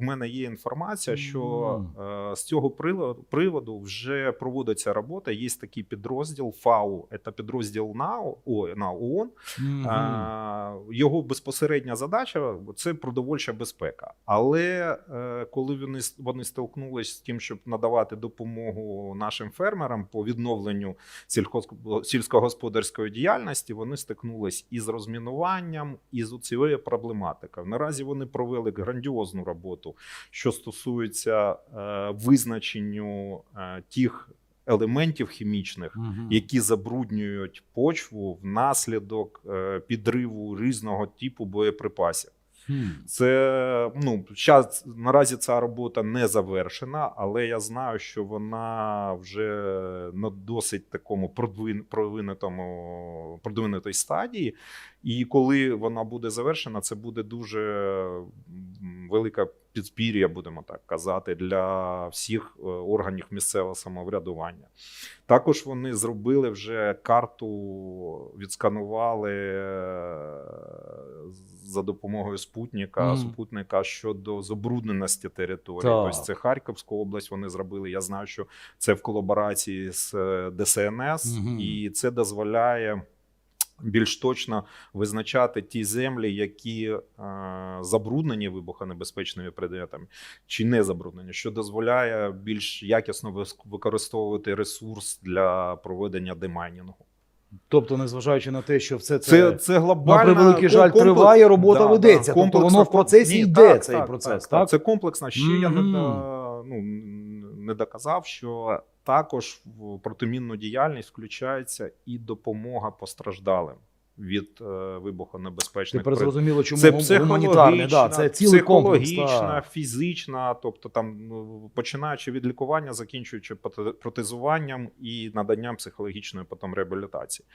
в мене є інформація, що е, з цього приводу вже проводиться робота. Є такий підрозділ ФАУ, це підрозділ НАО, о, на ООН. Його безпосередня задача це продовольча безпека. Але е, коли вони вони столкнулись з тим, щоб надавати допомогу нашим фермерам по відновленню сільськогосподарської діяльності, вони стикнулись із розмінуванням, і з цією проблематикою. Наразі вони провели грандіозну роботу, що стосується е, визначенню е, тих елементів хімічних Мгм. які забруднюють почву внаслідок е, підриву різного типу боєприпасів. Це ну щас, наразі ця робота не завершена, але я знаю, що вона вже на досить такому продвин- продвинутому продвинутій стадії. І коли вона буде завершена, це буде дуже велика підспір'я, будемо так казати, для всіх е, органів місцевого самоврядування. Також вони зробили вже карту, відсканували е, за допомогою спутника, Мгм. супутника щодо забрудненості території. Так. Тобто це Харківську область вони зробили. Я знаю, що це в колаборації з е, ДСНС, Мгм. і це дозволяє. Більш точно визначати ті землі, які е, забруднені вибухонебезпечними предметами, чи не забруднені, що дозволяє більш якісно використовувати ресурс для проведення демайнінгу. Тобто, незважаючи на те, що все це, Це, це на превеликий жаль комплекс- триває, робота Да, ведеться. да, тобто воно в процесі Ні, йде так, цей так, процес, так, так? Це комплексно. Ще я не, ну, не доказав, що також в протимінну діяльність включається і допомога постраждалим від е, вибухонебезпечних Тепер зрозуміло, чому Це психологічна, да, це цілий психологічна, комплекс, фізична, тобто там ну, починаючи від лікування, закінчуючи проте- протезуванням і наданням психологічної потім реабілітації.